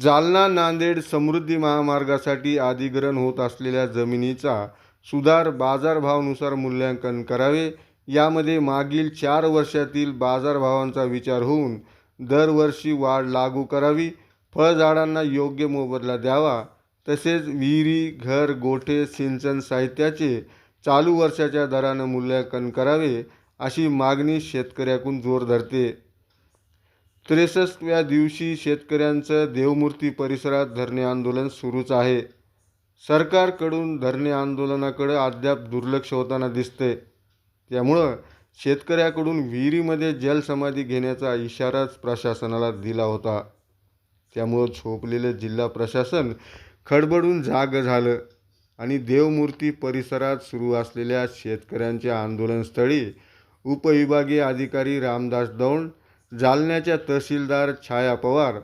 जालना नांदेड समृद्धी महामार्गासाठी अधिग्रहण होत असलेल्या जमिनीचा सुधार बाजारभावानुसार मूल्यांकन करावे. यामध्ये मागील चार वर्षातील बाजारभावांचा विचार होऊन दरवर्षी वाढ लागू करावी. फळझाडांना योग्य मोबदला द्यावा. तसेच विहिरी घर गोठे सिंचन साहित्याचे चालू वर्षाच्या दरानं मूल्यांकन करावे अशी मागणी शेतकऱ्याकडून जोर धरते. त्रेसष्टव्या दिवशी शेतकऱ्यांचं देवमूर्ती परिसरात धरणे आंदोलन सुरूच आहे. सरकारकडून धरणे आंदोलनाकडे अद्याप दुर्लक्ष होताना दिसते. त्यामुळं शेतकऱ्याकडून विहिरीमध्ये जलसमाधी घेण्याचा इशाराच प्रशासनाला दिला होता. त्यामुळं झोपलेलं जिल्हा प्रशासन खडबडून जाग झालं आणि देवमूर्ती परिसरात सुरू असलेल्या शेतकऱ्यांच्या आंदोलनस्थळी उपविभागीय अधिकारी रामदास दौंड जालन्याच्या तहसीलदार छाया पवार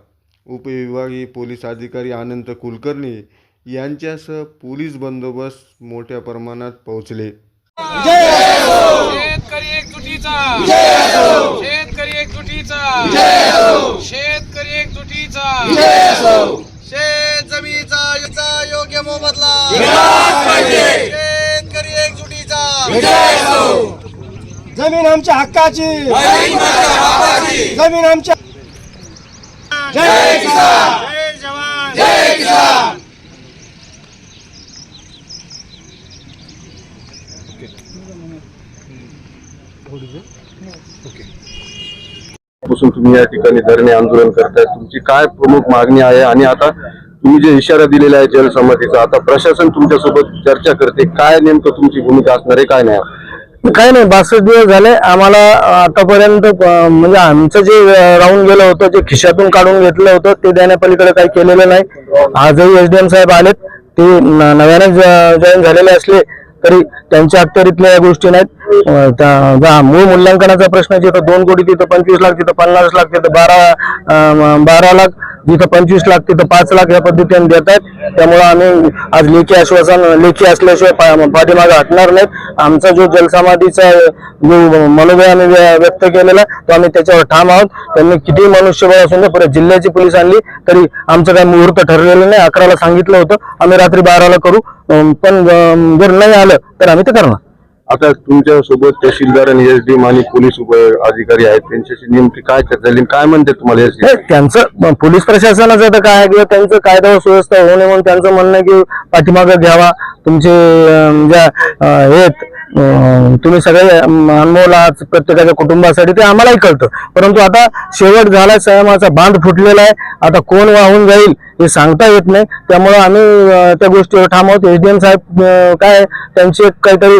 उपविभागीय पोलीस अधिकारी अनंत कुलकर्णी यांच्यासह पोलीस बंदोबस्त मोठ्या प्रमाणात पोहोचले. शेतकरी एकजुटीचा! शेतकरी एकजुटीचा! शेतकरी एकजुटीचा! शेत जमीचा याचा योग्य मोबदला! शेतकरी एकजुटीचा! जमीन आमच्या हक्काची. जमीन आमच्या जय किसान. जय जवान. जय किसान. पासून तुम्ही या ठिकाणी धरणे आंदोलन करताय. तुमची काय प्रमुख मागणी आहे? आणि आता तुम्ही जे इशारा दिलेला आहे जलसमाधीचा आता प्रशासन तुमच्यासोबत चर्चा करते. काय नेमकं तुमची भूमिका असणार आहे काय नाही? काही नाही बासष्ट दिवस झाले. आम्हाला आतापर्यंत म्हणजे आमचं जे राहून गेलं होतं जे खिशातून काढून घेतलं होतं ते देण्यापलीकडे काही केलेलं नाही. आजही एस डी एम साहेब आलेत. ते नव्याने जॉईन झालेले असले तरी त्यांच्या अखत्यारीतल्या या गोष्टी नाहीत. मूळ मूल्यांकनाचा प्रश्न जिथं दोन कोटी तिथं पंचवीस लाख तिथं पन्नास लाख तिथं बारा बारा लाख जिथं पंचवीस लाख तिथं पाच लाख या पद्धतीने देत आहेत. त्यामुळं आम्ही आज लेखी आश्वासन लेखी असल्याशिवाय पाठीमागे हटणार नाहीत. आमचा जो जलसमाधीचा जो मनोबळ आम्ही व्य- व्यक्त केलेला तो आम्ही त्याच्यावर ठाम आहोत. त्यांनी किती मनुष्यबळ असून परत जिल्ह्याची पोलीस आणली तरी आमचं काही मुहूर्त ठरलेलं नाही. अकराला सांगितलं होतं आम्ही रात्री बाराला करू. पण जर नाही आलं तर आम्ही ते करणार. आता तुमच्यासोबत तहसीलदार आणि एस डी आणि पोलीस उप अधिकारी आहेत. त्यांच्याशी नेमकी काय चर्चा झाली? काय म्हणते तुम्हाला त्यांचं पोलीस प्रशासनाचं आता काय किंवा त्यांचं कायदा व सुव्यवस्था होऊ नये म्हणून त्यांचं म्हणणं आहे की पाठीमागं घ्यावा. तुमचे ज्या हे आहेत, तुम्ही सगळे अं, अनमोल आहात प्रत्येकाच्या कुटुंबासाठी ते आम्हालाही कळतं. परंतु आता शेवट झाला संयमाचा बांध फुटलेला आहे. आता कोण वाहून जाईल हे सांगता येत नाही. त्यामुळे आम्ही त्या गोष्टीवर ठाम आहोत. एम साहेब काय त्यांची एक काहीतरी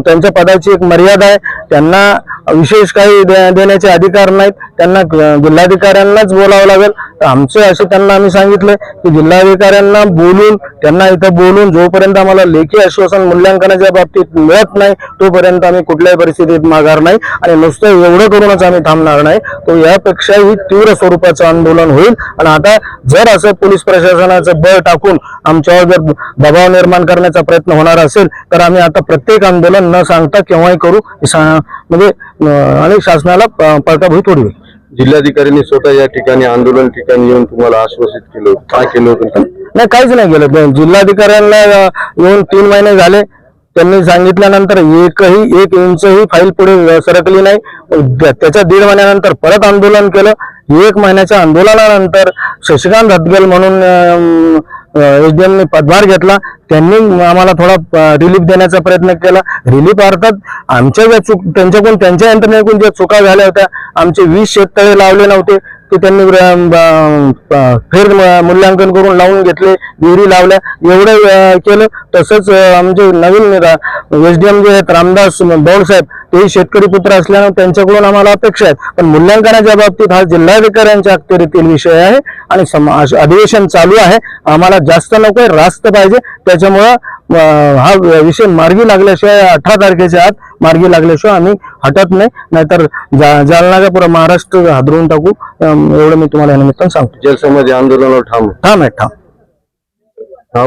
त्यांच्या पदाची एक मर्यादा आहे. त्यांना विशेष काही दे- देण्याचे अधिकार नाहीत. त्यांना जिल्हाधिकाऱ्यांनाच बोलावं लागेल. आमचे असे त्यांना आम्ही सांगितलं की जिल्हाधिकाऱ्यांना बोलून त्यांना इथं बोलून जोपर्यंत आम्हाला लेखी आश्वासन मूल्यांकनाच्या बाबतीत मिळत नाही तोपर्यंत आम्ही कुठल्याही परिस्थितीत माघार नाही आणि नुसतं एवढं करूनच आम्ही थांबणार नाही. तो यापेक्षाही तीव्र स्वरूपाचं आंदोलन होईल. आणि आता जर असं पोलीस प्रशासनाचं बळ टाकून आमच्यावर जर दबाव निर्माण करण्याचा प्रयत्न होणार असेल तर आम्ही आता प्रत्येक आंदोलन न सांगता केव्हाही करू. सा- म्हणजे आणि शासनाला प- पळताभुई थोडी होईल जिल्हाधिकाऱ्यांनी स्वतः या ठिकाणी आंदोलन ठिकाणी येऊन तुम्हाला आश्वासित केलं. होतं. काय केलं होतं? नाही काहीच नाही केलं. जिल्हाधिकाऱ्यांना अं, येऊन तीन महिने झाले. त्यांनी सांगितल्यानंतर एकही एक इंचही फाईल पुढे सरकली नाही. त्याच्या दीड महिन्यानंतर परत आंदोलन केलं. एक महिन्याच्या आंदोलनानंतर शशिकांत हदगल म्हणून एसडीएमने पदभार घेतला. त्यांनी आम्हाला थोडा रिलीफ देण्याचा प्रयत्न केला. रिलीफ अर्थात आमच्या ज्या चूक त्यांच्याकडून त्यांच्या यंत्रणेकडून ज्या चुका झाल्या होत्या आमचे वीस शेततळे लावले नव्हते. ते त्यांनी फेर मूल्यांकन करून लावून घेतले विहिरी लावल्या. एवढं केलं. तसंच आमचे नवीन एसडीएम जे आहेत रामदास दौड तेही शेतकरी पुत्र असल्यानं त्यांच्याकडून आम्हाला अपेक्षा आहेत. पण मूल्यांकनाच्या बाबतीत हा जिल्हाधिकाऱ्यांच्या अखत्यारीतील विषय आहे आणि अधिवेशन चालू आहे. आम्हाला जास्त नकोय रास्त पाहिजे. त्याच्यामुळं हा विषय मार्गी लागल्याशिवाय अठरा तारखेच्या आत मार्गी लागल्याशिवाय आम्ही हटत नाही. नाहीतर जा- जालनाचा पुरा महाराष्ट्र हादरून टाकू. एवढं मी तुम्हाला या निमित्तानं सांगतो. जलसमाधी आंदोलनावर ठाम ठाम आहे ठाम.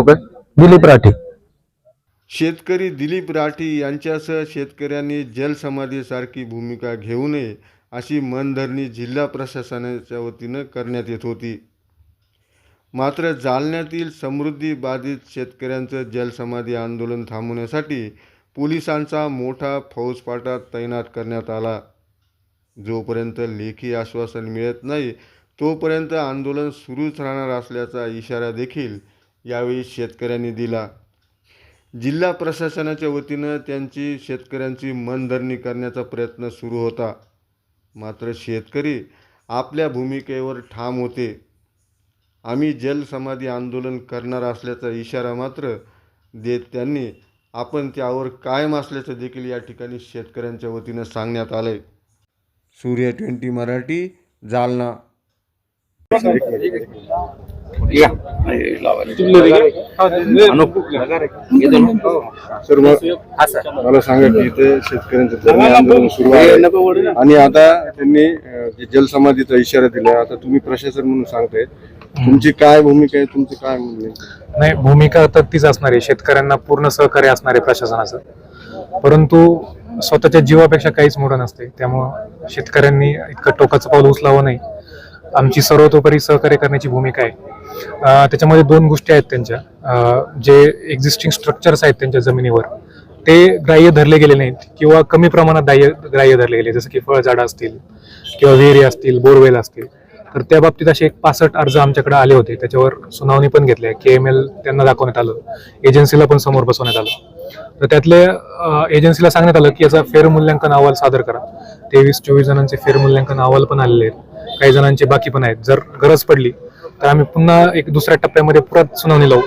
काय? दिलीप राठी. शेतकरी दिलीप राठी यांच्यासह शेतकऱ्यांनी जलसमाधीसारखी भूमिका घेऊ नये अशी मनधरणी जिल्हा प्रशासनाच्या वतीनं करण्यात येत होती. मात्र जालन्यातील समृद्धी बाधित शेतकऱ्यांचं जलसमाधी आंदोलन थांबवण्यासाठी पोलिसांचा मोठा फौजफाटा तैनात करण्यात आला. जोपर्यंत लेखी आश्वासन मिळत नाही तोपर्यंत आंदोलन सुरूच राहणार असल्याचा इशारा देखील यावेळी शेतकऱ्यांनी दिला. जिल्हा प्रशासनाच्या वतीनं त्यांची शेतकऱ्यांची मनधरणी करण्याचा प्रयत्न सुरू होता. मात्र शेतकरी आपल्या भूमिकेवर ठाम होते. आम्ही जलसमाधी आंदोलन करणार असल्याचा इशारा मात्र देत त्यांनी आपण त्यावर कायम असल्याचं देखील या ठिकाणी शेतकऱ्यांच्या वतीनं सांगण्यात आलं आहे सूर्य ट्वेंटी मराठी जालना. सर मला सांगा की इथे शेतकऱ्यांचं धरणे आंदोलन सुरू आहे. आणि आता त्यांनी जलसमाधीचा इशारा दिला आता तुम्ही प्रशासन म्हणून सांगताय तुमची काय भूमिका आहे? तुमचं काय? नाही भूमिका तर तीच असणार आहे. शेतकऱ्यांना पूर्ण सहकार्य असणार आहे प्रशासनाचं. परंतु स्वतःच्या जीवापेक्षा काहीच मोठं नसते. त्यामुळं शेतकऱ्यांनी इतकं टोकाचं पाऊल उचलावं नाही. आमची सर्वतोपरी सहकार्य करण्याची भूमिका आहे. त्याच्यामध्ये दोन गोष्टी आहेत त्यांच्या. जे एक्झिस्टिंग स्ट्रक्चर्स आहेत त्यांच्या जमिनीवर ते ग्राह्य धरले गेले नाहीत किंवा कमी प्रमाणात ग्राह्य ग्राह्य धरले गेले जसं की फळझाडं असतील किंवा विहिरी असतील बोरवेल असतील. तर त्या बाबतीत असे एक पासष्ट अर्ज आमच्याकडे आले होते. त्याच्यावर सुनावणी पण घेतल्या आहे. के एम एल त्यांना दाखवण्यात आलं. एजन्सीला पण समोर बसवण्यात आलं. तर त्यातले एजन्सीला सांगण्यात आलं की याचा फेरमूल्यांकन अहवाल सादर करा. तेवीस चोवीस जणांचे फेरमूल्यांकन अहवाल पण आलेले आहेत. काही जणांचे बाकी पण आहेत. जर गरज पडली तर आम्ही पुन्हा एक दुसऱ्या टप्प्यामध्ये परत सुनावणी लावू.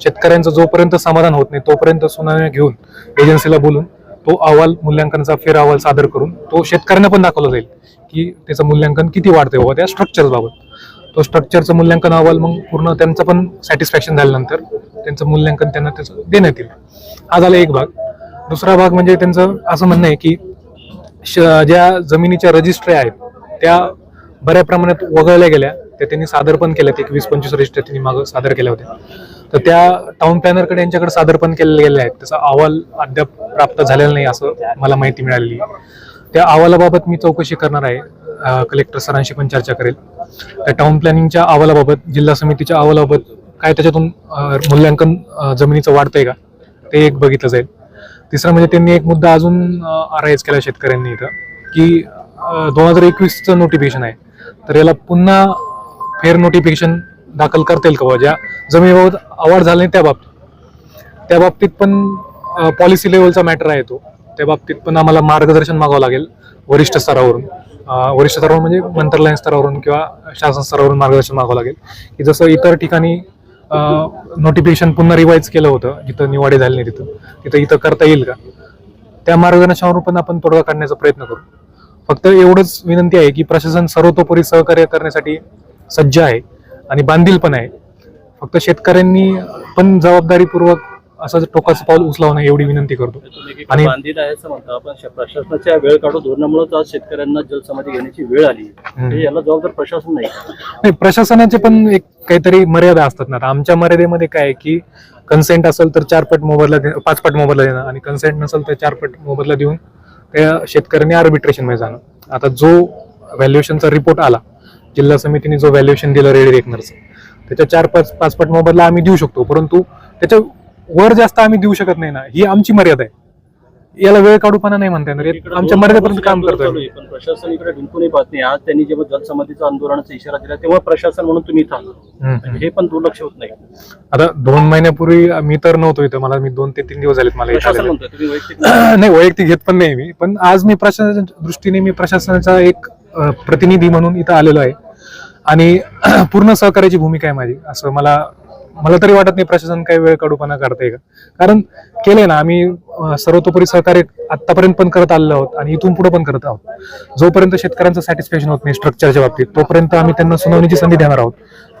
शेतकऱ्यांचं जोपर्यंत समाधान होत नाही तोपर्यंत सुनावणी घेऊन एजन्सीला बोलून तो अहवाल मूल्यांकनाचा फेर अहवाल सादर करून तो शेतकऱ्यांना पण दाखवला जाईल की त्याचं मूल्यांकन किती वाढते बाबा त्या स्ट्रक्चरबाबत तो स्ट्रक्चरचं मूल्यांकन अहवाल मग पूर्ण त्यांचं पण सॅटिस्फॅक्शन झाल्यानंतर त्यांचं मूल्यांकन त्यांना त्याचं देण्यात येईल. हा झाला एक भाग. दुसरा भाग म्हणजे त्यांचं असं म्हणणं आहे की श- ज्या जमिनीच्या रजिस्ट्री आहेत त्या बऱ्या प्रमाणात वगळल्या गेल्या. त्या त्यांनी सादर पण केल्यात. एक वीस पंचवीस रजिस्टर त्यांनी मागं सादर केल्या होत्या. तर त्या टाउन प्लॅनरकडे यांच्याकडे सादर पण केलेल्या गेल्या आहेत. त्याचा अहवाल अद्याप प्राप्त झालेला नाही असं मला माहिती मिळालेली आहे. त्या अहवालाबाबत मी चौकशी करणार आहे. कलेक्टर सरांशी पण चर्चा करेल. त्या टाउन प्लॅनिंगच्या अहवालाबाबत जिल्हा समितीच्या अहवालाबाबत काय त्याच्यातून मूल्यांकन जमिनीचं वाढतंय का? ते एक बघितलं जाईल. तिसरं म्हणजे त्यांनी एक मुद्दा अजून अराईज केला शेतकऱ्यांनी इथं की दोन हजार एकवीसचं नोटिफिकेशन आहे. तर याला पुन्हा फेअर नोटिफिकेशन दाखल करता येईल का बुवा? ज्या जमिनीबाबत अवाढ झाली नाही त्या बाबतीत. त्या बाबतीत पण पॉलिसी लेवलचा मॅटर आहे तो. त्या बाबतीत पण आम्हाला मार्गदर्शन मागावं लागेल वरिष्ठ स्तरावरून. वरिष्ठ स्तरावर म्हणजे मंत्रालय स्तरावरून किंवा शासन स्तरावरून मार्गदर्शन मागावं लागेल. की जसं इतर ठिकाणी नोटिफिकेशन पुन्हा रिवाईज केलं होतं जिथं निवाडे झाले नाही तिथं. तिथं इथं करता येईल का? त्या मार्गदर्शनावर पण आपण तोडगा काढण्याचा प्रयत्न करू. फक्त एवढंच विनंती आहे की प्रशासन सर्वतोपरी सहकार्य करण्यासाठी सज्ज आहे आणि बांधील पण आहे. फक्त शेतकऱ्यांनी पण जबाबदारीपूर्वक असं टोकाचं पाऊल उचलावं नाही एवढी विनंती करतो. आणि- आहे असं म्हणता प्रशासनाच्या वेळ काढून धोरणामुळे आज शेतकऱ्यांना जलसमाधी घेण्याची वेळ आली. याला जबाबदार प्रशासन नाही? नाही प्रशासनाचे पण एक काहीतरी मर्यादा असतात ना. आमच्या मर्यादेमध्ये काय की कन्सेंट असेल तर चार पट मोबदला पाच पट मोबदला देणं आणि कन्सेंट नसेल तर चार पट मोबदला देऊन त्या शेतकऱ्यांनी आर्बिट्रेशनमध्ये जाणं. आता जो व्हॅल्युएशनचा रिपोर्ट आला जिल्हा समितीने जो व्हॅल्युएशन दिलं रेडी रेकनरचं त्याच्या चार पाच पाचपट मोबदला आम्ही देऊ शकतो परंतु त्याच्या वर जास्त आम्ही देऊ शकत नाही ना. ही आमची मर्यादा आहे. याला वेळ काढूपणा नाही म्हणता येणार. आमच्या मर्यादेपर्यंत काम करतोय आहे, पण प्रशासन इकडे ढुंकूनही पाहत नाही. आज त्यांनी जेव्हा जलसमाधीचा आंदोलनाचा इशारा दिला तेव्हा प्रशासन म्हणून तुम्ही इथं आला. हम्म. हे पण दुर्लक्ष होत नाही. आता दोन महिन्यापूर्वी मी तर नव्हतो इथं. मला मी दोन ते तीन दिवस झालेत मला इथं प्रशासन आलेलं. म्हणतोय तुम्ही वैयक्तिक नाही. वैयक्तिक घेत पण नाही मी. पण आज मी प्रशासनाच्या दृष्टीने मी प्रशासनाचा एक अ, प्रतिनिधी म्हणून इथं आलेलो आहे. आणि पूर्ण सहकार्याची भूमिका आहे माझी. असं मला मला तरी वाटत नाही प्रशासन काही वेळ काढूपणा करते का. कारण केलंय ना आम्ही सर्वतोपरी सहकार्य आतापर्यंत पण करत आलेलो आहोत आणि इथून पुढे पण करत आहोत. जोपर्यंत शेतकऱ्यांचं सॅटिस्फॅक्शन होत नाही स्ट्रक्चरच्या बाबतीत तोपर्यंत आम्ही त्यांना सुनावणीची संधी देणार आहोत.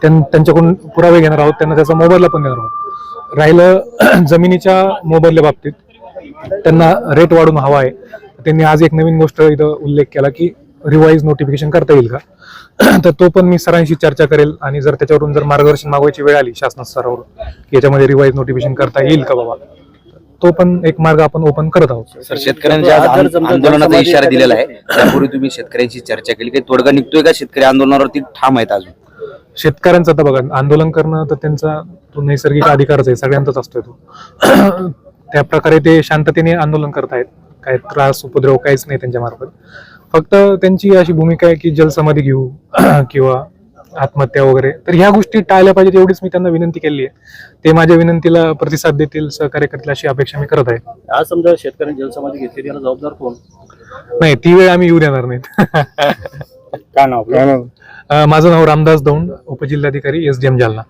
त्यां- त्यांच्याकडून पुरावे घेणार आहोत त्यांना त्याचा मोबदला पण देणार आहोत. राहिलं जमिनीच्या मोबदल्या बाबतीत त्यांना रेट वाढून हवा आहे. त्यांनी आज एक नवीन गोष्ट इथं उल्लेख केला की रिवाईज नोटिफिकेशन करता येईल का? तर तो पण मी सरांशी चर्चा करेल आणि जर त्याच्यावरून जर मार्गदर्शन मागवायची वेळ आली शासन स्तरावरून की याच्यामध्ये रिवाईज नोटिफिकेशन करता येईल का बाबा? तो पण एक मार्ग आपण ओपन करत आहोत. सर शेतकऱ्यांच्या आज आंद- आंदोलनाचा इशारा दिलेला आहे त्यापूर्वी तुम्ही शेतकऱ्यांशी चर्चा केली काही तोडगा निघतोय का शेतकरी आंदोलनावरती? ठाम आहेत अजून. शेतकऱ्यांचं आता बघा आंदोलन करणं तर त्यांचा तो नैसर्गिक अधिकारच आहे सगळ्यांचाच असतोय तो. त्या प्रकारे ते शांततेने आंदोलन करतायत काय त्रास उपद्रव काहीच नाही त्यांच्या मार्फत फक्त त्यांची अशी भूमिका आहे की जलसमाधी घेऊ किंवा आत्महत्या वगैरे. तर ह्या गोष्टी टाळल्या पाहिजेत एवढीच मी त्यांना विनंती केली आहे. ते माझ्या विनंतीला प्रतिसाद देतील सहकार्य करतील अशी अपेक्षा मी करत आहे. आज समजा शेतकऱ्यांनी जलसमाधी घेतली त्याला जबाबदार कोण? नाही ती वेळ आम्ही येऊ देणार नाहीत. काय नाव माझं नाव रामदास दौंड उपजिल्हाधिकारी एस. डी. एम. जालना.